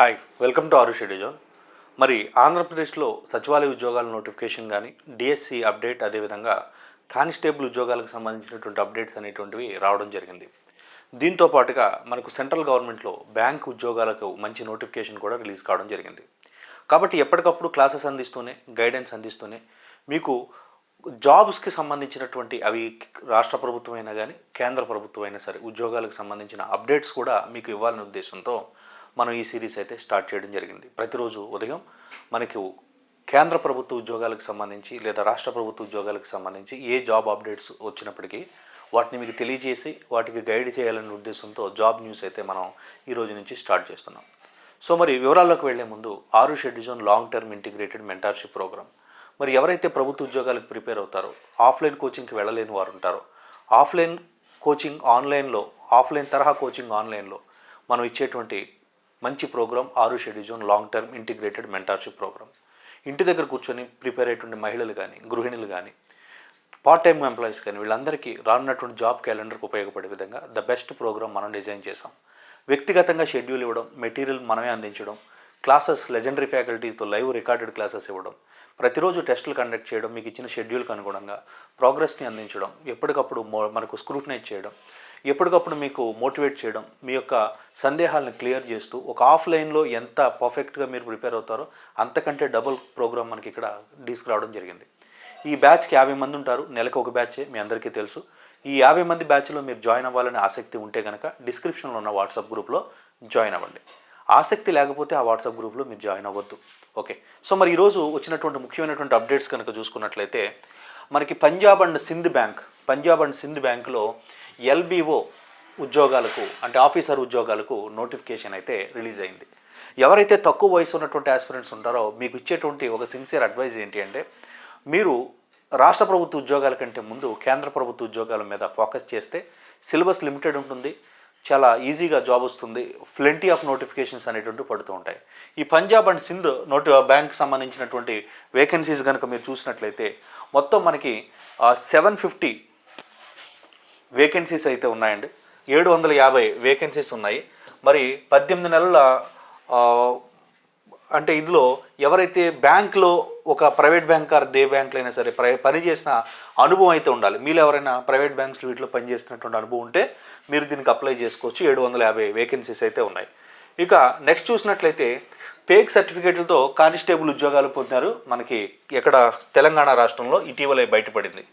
Hi welcome to ఆరు షెడ్యూజోన్ మరి ఆంధ్రప్రదేశ్లో సచివాలయ ఉద్యోగాల నోటిఫికేషన్ కానీ డిఎస్సి అప్డేట్ అదేవిధంగా కానిస్టేబుల్ ఉద్యోగాలకు సంబంధించినటువంటి అప్డేట్స్ అనేటువంటివి రావడం జరిగింది. దీంతో పాటుగా మనకు సెంట్రల్ గవర్నమెంట్లో బ్యాంక్ ఉద్యోగాలకు మంచి నోటిఫికేషన్ కూడా రిలీజ్ కావడం జరిగింది. కాబట్టి ఎప్పటికప్పుడు క్లాసెస్ అందిస్తూనే గైడెన్స్ అందిస్తూనే మీకు జాబ్స్కి సంబంధించినటువంటి అవి రాష్ట్ర ప్రభుత్వం అయినా కానీ కేంద్ర ప్రభుత్వం అయినా సరే ఉద్యోగాలకు సంబంధించిన అప్డేట్స్ కూడా మీకు ఇవ్వాలనే ఉద్దేశంతో మనం ఈ సిరీస్ అయితే స్టార్ట్ చేయడం జరిగింది. ప్రతిరోజు ఉదయం మనకి కేంద్ర ప్రభుత్వ ఉద్యోగాలకు సంబంధించి లేదా రాష్ట్ర ప్రభుత్వ ఉద్యోగాలకు సంబంధించి ఏ జాబ్ అప్డేట్స్ వచ్చినప్పటికీ వాటిని మీకు తెలియజేసి వాటికి గైడ్ చేయాలనే ఉద్దేశంతో జాబ్ న్యూస్ అయితే మనం ఈ రోజు నుంచి స్టార్ట్ చేస్తున్నాం. సో మరి వివరాల్లోకి వెళ్ళే ముందు ఆరు షెడ్యూజన్ long term integrated mentorship program మరి ఎవరైతే ప్రభుత్వ ఉద్యోగాలకు ప్రిపేర్ అవుతారో ఆఫ్లైన్ కోచింగ్కి వెళ్ళలేని వారు ఉంటారో ఆఫ్లైన్ కోచింగ్ ఆన్లైన్లో ఆఫ్లైన్ తరహా కోచింగ్ ఆన్లైన్లో మనం ఇచ్చేటువంటి మంచి ప్రోగ్రామ్ ఆరు షెడ్యూజన్ long term integrated mentorship program ఇంటి దగ్గర కూర్చొని ప్రిపేర్ అయ్యేటువంటి మహిళలు కానీ గృహిణులు కానీ పార్ట్ టైం ఎంప్లాయీస్ కానీ వీళ్ళందరికీ రానున్నటువంటి జాబ్ క్యాలెండర్కి ఉపయోగపడే విధంగా ద బెస్ట్ ప్రోగ్రామ్ మనం డిజైన్ చేసాం వ్యక్తిగతంగా షెడ్యూల్ ఇవ్వడం మెటీరియల్ మనమే అందించడం క్లాసెస్ లెజెండరీ ఫ్యాకల్టీతో లైవ్ రికార్డెడ్ క్లాసెస్ ఇవ్వడం ప్రతిరోజు టెస్టులు కండక్ట్ చేయడం మీకు ఇచ్చిన షెడ్యూల్కి అనుగుణంగా ప్రోగ్రెస్ని అందించడం ఎప్పటికప్పుడు మనకు స్క్రూటనైజ్ చేయడం ఎప్పటికప్పుడు మీకు మోటివేట్ చేయడం మీ యొక్క సందేహాలను క్లియర్ చేస్తూ ఒక ఆఫ్లైన్లో ఎంత పర్ఫెక్ట్గా మీరు ప్రిపేర్ అవుతారో అంతకంటే డబుల్ ప్రోగ్రామ్ మనకి ఇక్కడ తీసుకురావడం జరిగింది. ఈ బ్యాచ్కి యాభై మంది ఉంటారు నెలకు ఒక బ్యాచే మీ అందరికీ తెలుసు. ఈ యాభై మంది బ్యాచ్లో మీరు జాయిన్ అవ్వాలని ఆసక్తి ఉంటే కనుక డిస్క్రిప్షన్లో ఉన్న వాట్సాప్ గ్రూప్లో జాయిన్ అవ్వండి. ఆసక్తి లేకపోతే ఆ వాట్సాప్ గ్రూప్లో మీరు జాయిన్ అవ్వద్దు. ఓకే. సో మరి ఈరోజు వచ్చినటువంటి ముఖ్యమైనటువంటి అప్డేట్స్ కనుక చూసుకున్నట్లయితే మనకి Punjab and Sindh bank Punjab and Sindh బ్యాంకులో ఎల్బీఓ ఉద్యోగాలకు అంటే ఆఫీసర్ ఉద్యోగాలకు నోటిఫికేషన్ అయితే రిలీజ్ అయింది. ఎవరైతే తక్కువ వయసు ఉన్నటువంటి ఆస్పిరెంట్స్ ఉంటారో మీకు ఇచ్చేటువంటి ఒక సిన్సియర్ అడ్వైజ్ ఏంటి అంటే మీరు రాష్ట్ర ప్రభుత్వ ఉద్యోగాల కంటే ముందు కేంద్ర ప్రభుత్వ ఉద్యోగాల మీద ఫోకస్ చేస్తే సిలబస్ లిమిటెడ్ ఉంటుంది చాలా ఈజీగా జాబ్ వస్తుంది ఫ్లెంటీ ఆఫ్ నోటిఫికేషన్స్ అనేటువంటి పడుతూ ఉంటాయి. ఈ పంజాబ్ అండ్ సింధ్ నోటి బ్యాంక్ సంబంధించినటువంటి వేకెన్సీస్ కనుక మీరు చూసినట్లయితే మొత్తం మనకి సెవెన్ ఫిఫ్టీ వేకెన్సీస్ అయితే ఉన్నాయండి. ఏడు వందల యాభై వేకెన్సీస్ ఉన్నాయి. మరి పద్దెనిమిది నెలల అంటే ఇందులో ఎవరైతే బ్యాంక్లో ఒక ప్రైవేట్ బ్యాంక్ ఆర్ దే బ్యాంక్లో అయినా సరే ప్రై పని చేసిన అనుభవం అయితే ఉండాలి. మీరు ఎవరైనా ప్రైవేట్ బ్యాంక్స్ వీటిలో పనిచేసినటువంటి అనుభవం ఉంటే మీరు దీనికి అప్లై చేసుకోవచ్చు. ఏడు వందల యాభై వేకెన్సీస్ అయితే ఉన్నాయి. ఇక నెక్స్ట్ చూసినట్లయితే పేక్ సర్టిఫికేట్లతో కానిస్టేబుల్ ఉద్యోగాలు పొందారు మనకి ఎక్కడ తెలంగాణ రాష్ట్రంలో ఇటీవలే బయటపడింది.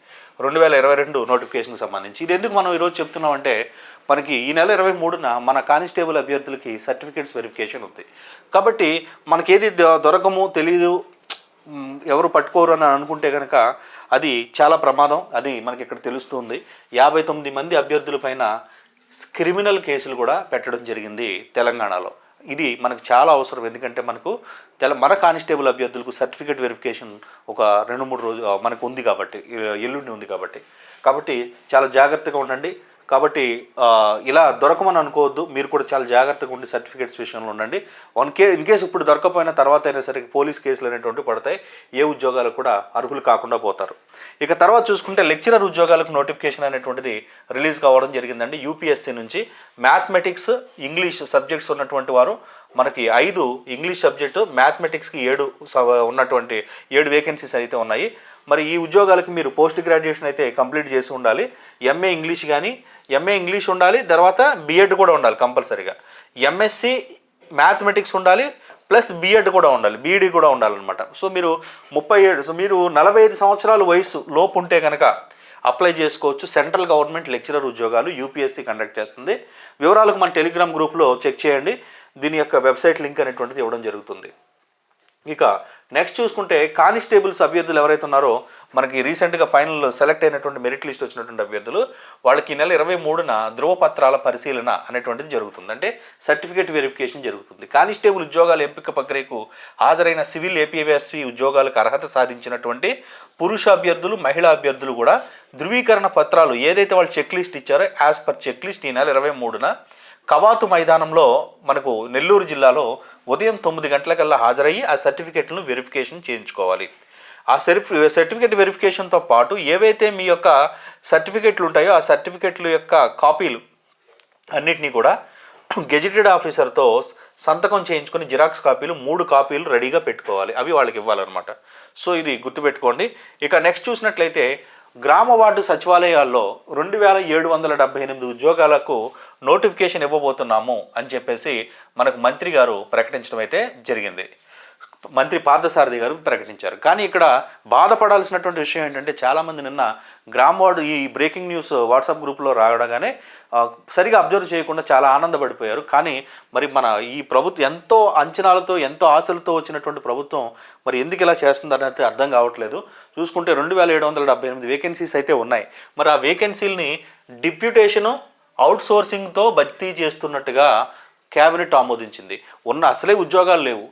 రెండు వేల ఇరవై రెండు నోటిఫికేషన్కి సంబంధించి. ఇది ఎందుకు మనం ఈరోజు చెప్తున్నామంటే మనకి ఈ నెల ఇరవై మూడున మన కానిస్టేబుల్ అభ్యర్థులకి సర్టిఫికేట్స్ వెరిఫికేషన్ ఉంది. కాబట్టి మనకేది దొ- దొరకము తెలియదు ఎవరు పట్టుకోరు అని అనుకుంటే కనుక అది చాలా ప్రమాదం. అది మనకి ఇక్కడ తెలుస్తుంది. యాభై తొమ్మిది మంది అభ్యర్థుల పైన క్రిమినల్ కేసులు కూడా పెట్టడం జరిగింది తెలంగాణలో. ఇది మనకు చాలా అవసరం. ఎందుకంటే మనకు తెల మన కానిస్టేబుల్ అభ్యర్థులకు సర్టిఫికేట్ వెరిఫికేషన్ ఒక రెండు మూడు రోజు మనకు ఉంది కాబట్టి ఎల్లుండి ఉంది కాబట్టి. కాబట్టి చాలా జాగ్రత్తగా ఉండండి. కాబట్టి ఇలా దొరకమని అనుకోవద్దు. మీరు కూడా చాలా జాగ్రత్తగా ఉండి సర్టిఫికేట్స్ విషయంలో ఉండండి. వన్ కే ఇన్ కేసు ఇప్పుడు దొరకపోయినా తర్వాత అయినా సరే పోలీస్ కేసులు అనేటువంటి పడతాయి. ఏ ఉద్యోగాలకు కూడా అర్హులు కాకుండా పోతారు. ఇక తర్వాత చూసుకుంటే లెక్చరర్ ఉద్యోగాలకు నోటిఫికేషన్ అనేటువంటిది రిలీజ్ కావడం జరిగిందండి. యూపీఎస్సీ నుంచి. మ్యాథమెటిక్స్ ఇంగ్లీష్ సబ్జెక్ట్స్ ఉన్నటువంటి వారు మనకి ఐదు ఇంగ్లీష్ సబ్జెక్టు మ్యాథమెటిక్స్కి ఏడు స- ఉన్నటువంటి ఏడు వేకెన్సీస్ అయితే ఉన్నాయి. మరి ఈ ఉద్యోగాలకు మీరు పోస్ట్ గ్రాడ్యుయేషన్ అయితే కంప్లీట్ చేసి ఉండాలి. ఎంఏ ఇంగ్లీష్ కానీ ఎంఏ ఇంగ్లీష్ ఉండాలి తర్వాత బిఎడ్ కూడా ఉండాలి కంపల్సరీగా. ఎంఎస్సి మ్యాథమెటిక్స్ ఉండాలి ప్లస్ బిఎడ్ కూడా ఉండాలి బీఈడి కూడా ఉండాలన్నమాట. సో మీరు ముప్పై ఏడు సో మీరు నలభై ఐదు సంవత్సరాల వయసు లోపు ఉంటే కనుక అప్లై చేసుకోవచ్చు. సెంట్రల్ గవర్నమెంట్ లెక్చరర్ ఉద్యోగాలు యూపీఎస్సీ కండక్ట్ చేస్తుంది. వివరాలకు మన టెలిగ్రామ్ గ్రూప్లో చెక్ చేయండి. దీని యొక్క వెబ్సైట్ లింక్ అనేటువంటిది ఇవ్వడం జరుగుతుంది. ఇక నెక్స్ట్ చూసుకుంటే కానిస్టేబుల్స్ అభ్యర్థులు ఎవరైతే ఉన్నారో మనకి రీసెంట్గా ఫైనల్ సెలెక్ట్ అయినటువంటి మెరిట్ లిస్ట్ వచ్చినటువంటి అభ్యర్థులు వాళ్ళకి ఈ నెల ఇరవై మూడున ధృవపత్రాల పరిశీలన అనేటువంటిది జరుగుతుంది. అంటే సర్టిఫికేట్ వెరిఫికేషన్ జరుగుతుంది. కానిస్టేబుల్ ఉద్యోగాల ఎంపిక ప్రక్రియకు హాజరైన సివిల్ ఏపీఎస్వి ఉద్యోగాలకు అర్హత సాధించినటువంటి పురుష అభ్యర్థులు మహిళా అభ్యర్థులు కూడా ధృవీకరణ పత్రాలు ఏదైతే వాళ్ళు చెక్ లిస్ట్ ఇచ్చారో యాజ్ పర్ చెక్ లిస్ట్ ఈ నెల ఇరవై మూడున కవాతు మైదానంలో మనకు నెల్లూరు జిల్లాలో ఉదయం తొమ్మిది గంటలకల్లా హాజరయ్యి ఆ సర్టిఫికెట్లను వెరిఫికేషన్ చేయించుకోవాలి. ఆ సర్టిఫి సర్టిఫికేట్ వెరిఫికేషన్తో పాటు ఏవైతే మీ యొక్క సర్టిఫికెట్లు ఉంటాయో ఆ సర్టిఫికెట్లు యొక్క కాపీలు అన్నిటినీ కూడా గెజిటెడ్ ఆఫీసర్తో సంతకం చేయించుకొని జిరాక్స్ కాపీలు మూడు కాపీలు రెడీగా పెట్టుకోవాలి. అవి వాళ్ళకి ఇవ్వాలన్నమాట. సో ఇది గుర్తుపెట్టుకోండి. ఇక నెక్స్ట్ చూసినట్లయితే గ్రామ వార్డు సచివాలయాల్లో రెండు వేల ఏడు వందల డెబ్బై ఎనిమిది ఉద్యోగాలకు నోటిఫికేషన్ ఇవ్వబోతున్నాము అని చెప్పేసి మనకు మంత్రి గారు ప్రకటించడం అయితే జరిగింది. మంత్రి పార్థసారథి గారు ప్రకటించారు. కానీ ఇక్కడ బాధపడాల్సినటువంటి విషయం ఏంటంటే చాలామంది నిన్న గ్రామ్ వార్డు ఈ బ్రేకింగ్ న్యూస్ వాట్సాప్ గ్రూప్లో రావడగానే సరిగా అబ్జర్వ్ చేయకుండా చాలా ఆనందపడిపోయారు. కానీ మరి మన ఈ ప్రభుత్వం ఎంతో అంచనాలతో ఎంతో ఆశలతో వచ్చినటువంటి ప్రభుత్వం మరి ఎందుకు ఇలా చేస్తుందన్నట్టు అర్థం కావట్లేదు. చూసుకుంటే రెండు వేల ఏడు వందల డెబ్బై ఎనిమిది వేకెన్సీస్ అయితే ఉన్నాయి. మరి ఆ వేకెన్సీల్ని డిప్యూటేషను అవుట్సోర్సింగ్తో భర్తీ చేస్తున్నట్టుగా కేబినెట్ ఆమోదించింది. ఉన్న అసలే ఉద్యోగాలు లేవు.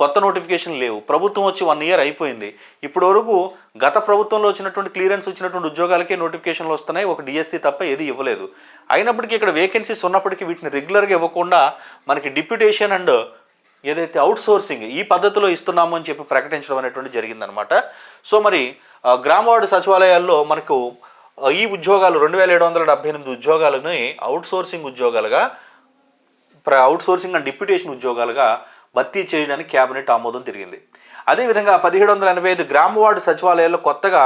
కొత్త నోటిఫికేషన్ లేవు. ప్రభుత్వం వచ్చి వన్ ఇయర్ అయిపోయింది. ఇప్పటి వరకు గత ప్రభుత్వంలో వచ్చినటువంటి క్లియరెన్స్ వచ్చినటువంటి ఉద్యోగాలకే నోటిఫికేషన్లు వస్తున్నాయి. ఒక డిఎస్సి తప్ప ఏది ఇవ్వలేదు. అయినప్పటికీ ఇక్కడ వేకెన్సీస్ ఉన్నప్పటికీ వీటిని రెగ్యులర్గా ఇవ్వకుండా మనకి డిప్యూటేషన్ అండ్ ఏదైతే అవుట్ సోర్సింగ్ ఈ పద్ధతిలో ఇస్తున్నాము అని చెప్పి ప్రకటించడం అనేటువంటి జరిగిందనమాట. సో మరి గ్రామ వార్డు సచివాలయాల్లో మనకు ఈ ఉద్యోగాలు రెండు వేల ఏడు వందల డెబ్బై ఎనిమిది ఉద్యోగాలని అవుట్ సోర్సింగ్ ఉద్యోగాలుగా ప్ర అవుట్ సోర్సింగ్ అండ్ డిప్యూటేషన్ ఉద్యోగాలుగా భర్తీ చేయడానికి కేబినెట్ ఆమోదం తిరిగింది. అదేవిధంగా పదిహేడు వందల ఎనభై ఐదు గ్రామ వార్డు సచివాలయాల్లో కొత్తగా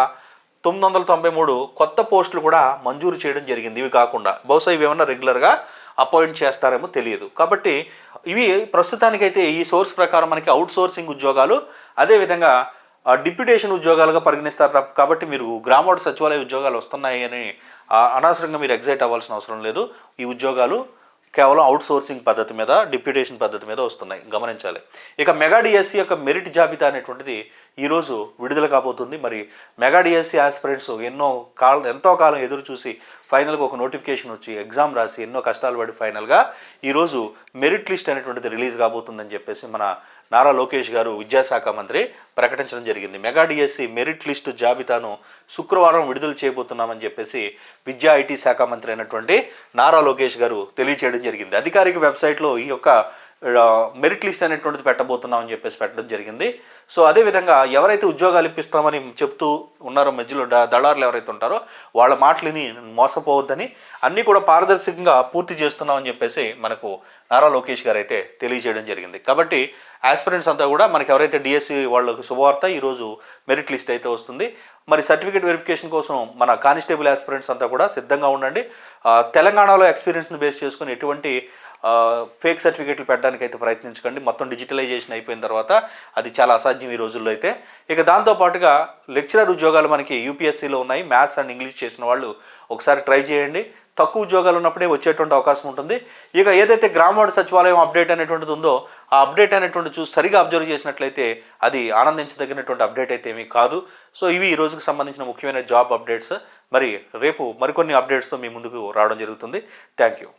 తొమ్మిది వందల తొంభై మూడు కొత్త పోస్టులు కూడా మంజూరు చేయడం జరిగింది. ఇవి కాకుండా బహుశా ఇవి ఏమన్నా రెగ్యులర్గా అపాయింట్ చేస్తారేమో తెలియదు. కాబట్టి ఇవి ప్రస్తుతానికైతే ఈ సోర్స్ ప్రకారం మనకి అవుట్ సోర్సింగ్ ఉద్యోగాలు అదేవిధంగా ఆ, డిప్యూటేషన్ ఉద్యోగాలుగా పరిగణిస్తారు తప్ప కాబట్టి మీరు గ్రామ వార్డు సచివాలయ ఉద్యోగాలు వస్తున్నాయి అని అనవసరంగా మీరు ఎగ్జైట్ అవ్వాల్సిన అవసరం లేదు. ఈ ఉద్యోగాలు కేవలం అవుట్ సోర్సింగ్ పద్ధతి మీద డిప్యూటేషన్ పద్ధతి మీద వస్తున్నాయి. గమనించాలి. ఇక మెగా డిఎస్సి యొక్క మెరిట్ జాబితా అనేటువంటిది ఈరోజు విడుదల కాబోతుంది. మరి మెగా డిఎస్సి ఆస్పిరెంట్స్ ఎన్నో కాలం ఎంతో కాలం ఎదురు చూసి ఫైనల్గా ఒక నోటిఫికేషన్ వచ్చి ఎగ్జామ్ రాసి ఎన్నో కష్టాలు పడి ఫైనల్గా ఈరోజు మెరిట్ లిస్ట్ అనేటువంటిది రిలీజ్ కాబోతుందని చెప్పేసి మన నారా లోకేష్ గారు విద్యాశాఖ మంత్రి ప్రకటించడం జరిగింది. మెగా డిఎస్సి మెరిట్ లిస్టు జాబితాను శుక్రవారం విడుదల చేయబోతున్నామని చెప్పేసి విద్యా ఐటీ శాఖ మంత్రి అయినటువంటి నారా లోకేష్ గారు తెలియచేయడం జరిగింది. అధికారిక వెబ్సైట్లో ఈ యొక్క మెరిట్ లిస్ట్ అనేటువంటిది పెట్టబోతున్నామని చెప్పేసి పెట్టడం జరిగింది. సో అదేవిధంగా ఎవరైతే ఉద్యోగాలు ఇప్పిస్తామని చెప్తూ ఉన్నారో మధ్యలో దళారులు ఎవరైతే ఉంటారో వాళ్ళ మాటలని మోసపోవద్దని అన్నీ కూడా పారదర్శకంగా పూర్తి చేస్తున్నామని చెప్పేసి మనకు నారా లోకేష్ గారు అయితే తెలియజేయడం జరిగింది. కాబట్టి ఆస్పిరెంట్స్ అంతా కూడా మనకి ఎవరైతే డిఎస్సి వాళ్ళకు శుభవార్త ఈరోజు మెరిట్ లిస్ట్ అయితే వస్తుంది. మరి సర్టిఫికేట్ వెరిఫికేషన్ కోసం మన కానిస్టేబుల్ ఆస్పిరెంట్స్ అంతా కూడా సిద్ధంగా ఉండండి. తెలంగాణలో ఎక్స్పీరియన్స్ని బేస్ చేసుకుని ఎటువంటి ఫేక్ సర్టిఫికేట్లు పెట్టడానికి అయితే ప్రయత్నించకండి. మొత్తం డిజిటలైజేషన్ అయిపోయిన తర్వాత అది చాలా అసాధ్యం ఈ రోజుల్లో అయితే. ఇక దాంతోపాటుగా లెక్చరర్ ఉద్యోగాలు మనకి యూపీఎస్సీలో ఉన్నాయి. మ్యాథ్స్ అండ్ ఇంగ్లీష్ చేసిన వాళ్ళు ఒకసారి ట్రై చేయండి. తక్కువ ఉద్యోగాలు ఉన్నప్పుడే వచ్చేటువంటి అవకాశం ఉంటుంది. ఇక ఏదైతే గ్రామవాడ సచివాలయం అప్డేట్ అనేటువంటిది ఉందో ఆ అప్డేట్ అనేటువంటి చూసి సరిగా అబ్జర్వ్ చేసినట్లయితే అది ఆనందించదగినటువంటి అప్డేట్ అయితే ఏమీ కాదు. సో ఇవి ఈ రోజుకి సంబంధించిన ముఖ్యమైన జాబ్ అప్డేట్స్. మరి రేపు మరికొన్ని అప్డేట్స్తో మీ ముందుకు రావడం జరుగుతుంది. Thank you.